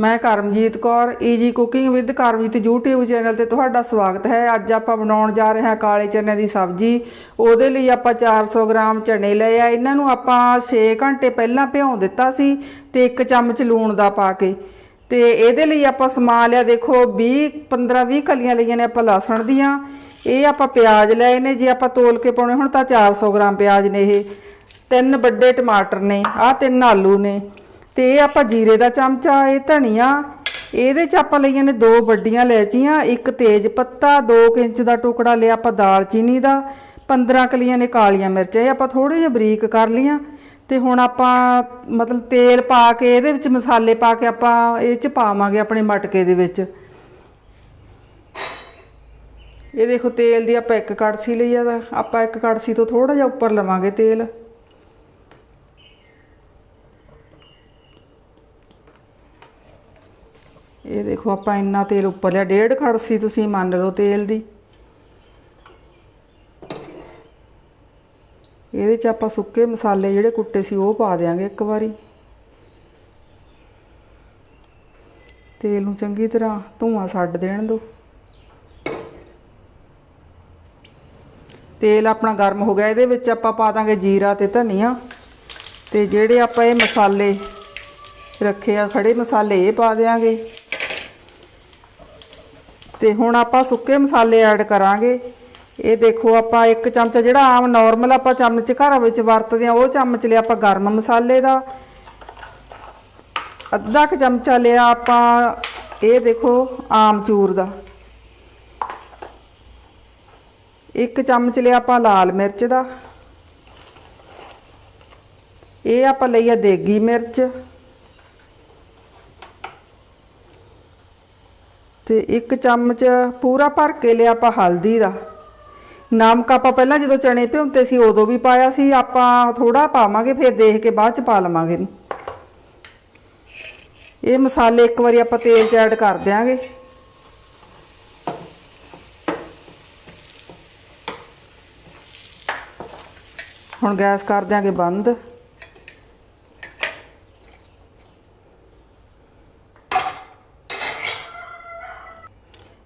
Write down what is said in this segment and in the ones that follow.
ਮੈਂ Karamjit Kaur easy cooking with Karamjit YouTube channel ਤੇ ਤੁਹਾਡਾ ਸਵਾਗਤ ਹੈ। ਅੱਜ ਆਪਾਂ ਬਣਾਉਣ ਜਾ ਰਹੇ ਹਾਂ ਕਾਲੇ ਚਨੇ ਦੀ ਸਬਜ਼ੀ। ਉਹਦੇ ਲਈ ਆਪਾਂ 400 ਗ੍ਰਾਮ ਚਨੇ ਲਏ ਆ। ਇਹਨਾਂ ਨੂੰ ਆਪਾਂ 6 ਘੰਟੇ ਪਹਿਲਾਂ ਭਿਉਂ ਦਿੱਤਾ ਸੀ ਤੇ 1 ਚਮਚ ਲੂਣ ਦਾ ਪਾ ਕੇ। ਤੇ ਇਹਦੇ ਲਈ ਆਪਾਂ ਸਮਾਨ ਲਿਆ। ਦੇਖੋ 20 15 20 ਕਲੀਆਂ ਲਈਆਂ ਨੇ ਆਪਾਂ ਲਸਣ ਦੀਆਂ। ਇਹ ਆਪਾਂ ਪਿਆਜ਼ ਲਏ ਨੇ। ਜੇ ਆਪਾਂ ਤੋਲ ਕੇ ਪਾਉਣੇ ਹੁਣ ਤਾਂ 400 ਗ੍ਰਾਮ ਪਿਆਜ਼ ਨੇ ਇਹ। ਤਿੰਨ ਵੱਡੇ ਟਮਾਟਰ ਨੇ। ਆਹ ਤਿੰਨ ਆਲੂ ਨੇ। ਤੇ ਇਹ ਆਪਾਂ ਜੀਰੇ ਦਾ ਚਮਚਾ, ਇਹ ਧਨੀਆ, ਇਹਦੇ ਚ ਆਪਾਂ ਲਈਆਂ ਨੇ ਦੋ ਵੱਡੀਆਂ ਇਲਾਇਚੀਆਂ, ਇੱਕ ਤੇਜ ਪੱਤਾ 2 ਇੰਚ ਦਾ ਟੁਕੜਾ ਲਿਆ ਆਪਾਂ ਦਾਲਚੀਨੀ ਦਾ 15 ਕਲੀਆਂ ਨੇ ਕਾਲੀਆਂ ਮਿਰਚਾਂ, ਇਹ ਆਪਾਂ ਥੋੜੇ ਜਿਹਾ ਬਰੀਕ ਕਰ ਲੀਆਂ ਤੇ ਹੁਣ ਆਪਾਂ ਮਤਲਬ ਤੇਲ ਪਾ ਕੇ ਇਹਦੇ ਵਿੱਚ ਮਸਾਲੇ ਪਾ ਕੇ ਆਪਾਂ ਇਹ ਚ ਪਾਵਾਂਗੇ ਆਪਣੇ ਮਟਕੇ ਦੇ ਵਿੱਚ। ਇਹ ਦੇਖੋ ਤੇਲ ਦੀ ਆਪਾਂ ਇੱਕ ਕੜਛੀ ਲਈ ਆ, ਆਪਾਂ ਇੱਕ ਕੜਛੀ ਤੋਂ ਥੋੜਾ ਜਿਹਾ ਉੱਪਰ ਲਵਾਂਗੇ ਤੇਲ। ਇਹ ਦੇਖੋ, ਆਪਾਂ ਇੰਨਾ ਤੇਲ ਉੱਪਰ ਲਿਆ, ਡੇਢ ਕੜਛੀ ਤੁਸੀਂ, ਮੰਨ ਲਓ ਤੇਲ ਦੀ। ਇਹਦੇ ਚ ਆਪਾਂ ਸੁੱਕੇ ਮਸਾਲੇ ਜਿਹੜੇ ਕੁੱਟੇ ਸੀ, ਉਹ ਪਾ ਦਿਆਂਗੇ ਇੱਕ ਵਾਰੀ। ਤੇਲ ਨੂੰ ਚੰਗੀ ਤਰ੍ਹਾਂ ਧੂਆਂ ਛੱਡ ਦੇਣ ਦਿਓ ਤੇਲ ਆਪਣਾ ਗਰਮ ਹੋ ਗਿਆ, ਇਹਦੇ ਵਿੱਚ ਆਪਾਂ ਪਾ ਦਾਂਗੇ ਜੀਰਾ ਤੇ ਧਨੀਆ। ਤੇ ਜਿਹੜੇ ਆਪਾਂ ਇਹ ਮਸਾਲੇ ਰੱਖੇ ਆ, ਖੜੇ ਮਸਾਲੇ ਇਹ ਪਾ ਦਿਆਂਗੇ। ਤੇ ਹੁਣ ਆਪਾਂ ਸੁੱਕੇ ਮਸਾਲੇ ਐਡ ਕਰਾਂਗੇ। ਇਹ ਦੇਖੋ, ਆਪਾਂ ਇੱਕ ਚਮਚਾ ਜਿਹੜਾ ਆਮ ਨਾਰਮਲ ਆਪਾਂ ਚਮਚ ਘਰਾਂ ਵਿੱਚ ਵਰਤਦੇ ਆ ਉਹ ਚਮਚ ਲਿਆ ਆਪਾਂ ਗਰਮ ਮਸਾਲੇ ਦਾ। ਅੱਧਾ ਕੁ ਚਮਚਾ ਲਿਆ ਆਪਾਂ ਇਹ ਦੇਖੋ ਆਮਚੂਰ ਦਾ। ਇੱਕ ਚਮਚ ਲਿਆ ਆਪਾਂ ਲਾਲ ਮਿਰਚ ਦਾ। ਇਹ ਆਪਾਂ ਲਈ ਆ ਦੇਗੀ ਮਿਰਚ। ਤੇ ਇੱਕ ਚਮਚ ਪੂਰਾ ਭਰ ਕੇ ਲਿਆ ਆਪਾਂ ਹਲਦੀ ਦਾ। ਨਮਕ ਆਪਾਂ ਪਹਿਲਾਂ ਜਦੋਂ ਚਣੇ ਭਿਉਂਤੇ ਸੀ ਉਦੋਂ ਵੀ ਪਾਇਆ ਸੀ, ਆਪਾਂ ਥੋੜਾ ਪਾਵਾਂਗੇ, ਫਿਰ ਦੇਖ ਕੇ ਬਾਅਦ ਚ ਪਾ ਲਵਾਂਗੇ ਇਹ ਮਸਾਲੇ ਇੱਕ ਵਾਰੀ ਆਪਾਂ ਤੇਲ ਚ ਐਡ ਕਰ ਦਿਆਂਗੇ। ਹੁਣ ਗੈਸ ਕਰ ਦਿਆਂਗੇ ਬੰਦ।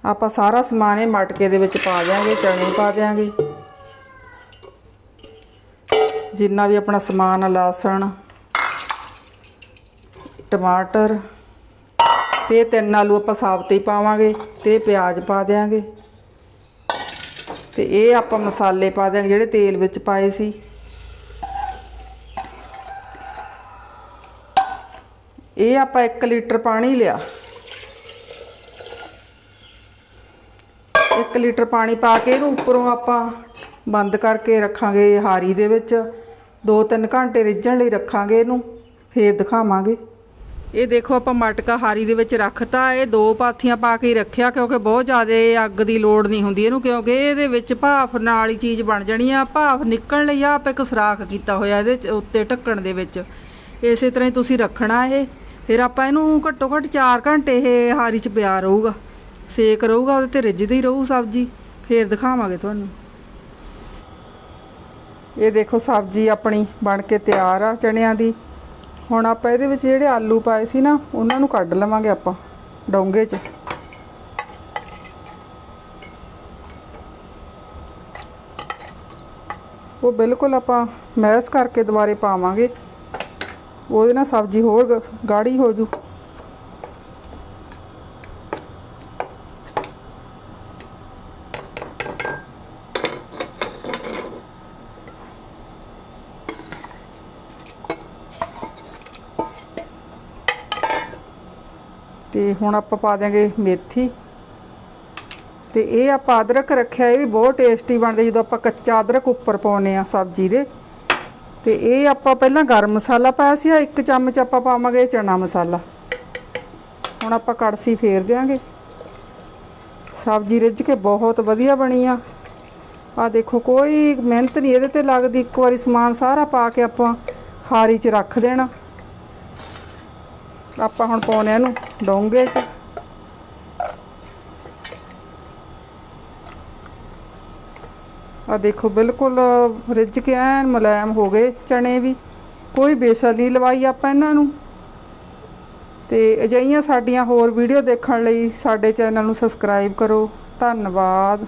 ਆਪਾਂ ਸਾਰਾ ਸਮਾਨ ਇਹ ਮਟਕੇ ਦੇ ਵਿੱਚ ਪਾ ਦਿਆਂਗੇ ਚਣੇ ਪਾ ਦਿਆਂਗੇ। ਜਿੰਨਾ ਵੀ ਆਪਣਾ ਸਮਾਨ ਲਸਣ, ਟਮਾਟਰ, ਤੇ ਤਿੰਨ ਆਲੂ ਆਪਾਂ ਸਾਬਤੇ ਹੀ ਪਾਵਾਂਗੇ, ਤੇ ਪਿਆਜ਼ ਪਾ ਦਿਆਂਗੇ। ਤੇ ਇਹ ਆਪਾਂ ਮਸਾਲੇ ਪਾ ਦਿਆਂਗੇ, ਜਿਹੜੇ ਤੇਲ ਵਿੱਚ ਪਾਏ ਸੀ। ਇਹ ਆਪਾਂ 1 ਲੀਟਰ ਪਾਣੀ ਲਿਆ। 1 ਲੀਟਰ ਪਾਣੀ ਪਾ ਕੇ ਇਹਨੂੰ ਉੱਪਰੋਂ ਆਪਾਂ ਬੰਦ ਕਰਕੇ ਰੱਖਾਂਗੇ ਹਾਰੀ ਦੇ ਵਿੱਚ। 2-3 ਘੰਟੇ ਰਿੱਝਣ ਲਈ ਰੱਖਾਂਗੇ ਇਹਨੂੰ, ਫੇਰ ਦਿਖਾਵਾਂਗੇ। ਇਹ ਦੇਖੋ ਆਪਾਂ ਮਟਕਾ ਹਾਰੀ ਦੇ ਵਿੱਚ ਰੱਖਤਾ, ਇਹ ਦੋ ਪਾਥੀਆਂ ਪਾ ਕੇ ਹੀ ਰੱਖਿਆ, ਕਿਉਂਕਿ ਬਹੁਤ ਜ਼ਿਆਦਾ ਅੱਗ ਦੀ ਲੋੜ ਨਹੀਂ ਹੁੰਦੀ ਇਹਨੂੰ, ਕਿਉਂਕਿ ਇਹਦੇ ਵਿੱਚ ਭਾਫ ਨਾਲ ਹੀ ਚੀਜ਼ ਬਣ ਜਾਣੀ ਆ। ਭਾਫ ਨਿਕਲਣ ਲਈ ਆ ਆਪਾਂ ਇੱਕ ਸਰਾਖ ਕੀਤਾ ਹੋਇਆ ਇਹਦੇ ਚ- ਉੱਤੇ ਢੱਕਣ ਦੇ ਵਿੱਚ। ਇਸੇ ਤਰ੍ਹਾਂ ਹੀ ਤੁਸੀਂ ਰੱਖਣਾ ਇਹ। ਫਿਰ ਆਪਾਂ ਇਹਨੂੰ ਘੱਟੋ ਘੱਟ 4 ਘੰਟੇ ਇਹ ਹਾਰੀ ਚ ਪਿਆ ਰਹੂਗਾ। ਸੇਕ ਰਹੂਗਾ, ਉਹਦੇ ਤੇ ਰਿੱਝਦੀ ਰਹੂ ਸਬਜ਼ੀ, ਫੇਰ ਦਿਖਾਵਾਂਗੇ ਤੁਹਾਨੂੰ। ਇਹ ਦੇਖੋ ਸਬਜ਼ੀ ਆਪਣੀ ਬਣ ਕੇ ਤਿਆਰ ਆ ਚਣਿਆਂ ਦੀ। ਹੁਣ ਆਪਾਂ ਇਹਦੇ ਵਿੱਚ ਜਿਹੜੇ ਆਲੂ ਪਾਏ ਸੀ ਨਾ, ਉਹਨਾਂ ਨੂੰ ਕੱਢ ਲਵਾਂਗੇ ਆਪਾਂ, ਡੋਂਗੇ 'ਚ। ਉਹ ਬਿਲਕੁਲ ਆਪਾਂ ਮੈਸ਼ ਕਰਕੇ ਦੁਬਾਰੇ ਪਾਵਾਂਗੇ। ਉਹਦੇ ਨਾਲ ਸਬਜ਼ੀ ਹੋਰ ਗਾੜੀ ਹੋ ਜੂ। ਤੇ ਹੁਣ ਆਪਾਂ ਪਾ ਦਿਆਂਗੇ ਮੇਥੀ। ਤੇ ਇਹ ਆਪਾਂ ਅਦਰਕ ਰੱਖਿਆ, ਇਹ ਵੀ ਬਹੁਤ ਟੇਸਟੀ ਬਣਦੇ ਜਦੋਂ ਆਪਾਂ ਕੱਚਾ ਅਦਰਕ ਉੱਪਰ ਪਾਉਨੇ ਆ ਸਬਜ਼ੀ ਦੇ। ਤੇ ਇਹ ਆਪਾਂ ਪਹਿਲਾਂ ਗਰਮ ਮਸਾਲਾ ਪਾਇਆ ਸੀ ਆ ਇੱਕ ਚਮਚ ਆਪਾਂ ਪਾਵਾਂਗੇ ਚਨਾ ਮਸਾਲਾ। ਹੁਣ ਆਪਾਂ ਕੜਸੀ ਫੇਰ ਦਿਆਂਗੇ। ਸਬਜ਼ੀ ਰਿੱਝ ਕੇ ਬਹੁਤ ਵਧੀਆ ਬਣੀ ਆ। ਆ ਦੇਖੋ, ਕੋਈ ਮਿਹਨਤ ਨਹੀਂ ਇਹਦੇ ਤੇ ਲੱਗਦੀ, ਇੱਕ ਵਾਰੀ ਸਮਾਨ ਸਾਰਾ ਪਾ ਕੇ ਆਪਾਂ ਹਾਰੀ 'ਚ ਰੱਖ ਦੇਣਾ। ਆਪਾਂ ਹੁਣ ਪਾਉਣੇ ਇਹਨੂੰ। ਡੋਂਗੇ 'ਚ। ਆ ਦੇਖੋ, ਬਿਲਕੁਲ ਰਿੱਝ ਕੇ ਐਨ ਮੁਲਾਇਮ ਹੋ ਗਏ ਚਣੇ ਵੀ। ਕੋਈ ਬੇਸਣ ਨਹੀਂ ਲਵਾਈ ਆਪਾਂ ਇਹਨਾਂ ਨੂੰ। ਤੇ ਅਜਿਹੀਆਂ ਸਾਡੀਆਂ ਹੋਰ ਵੀਡੀਓ ਦੇਖਣ ਲਈ ਸਾਡੇ ਚੈਨਲ ਨੂੰ ਸਬਸਕ੍ਰਾਈਬ ਕਰੋ। ਧੰਨਵਾਦ।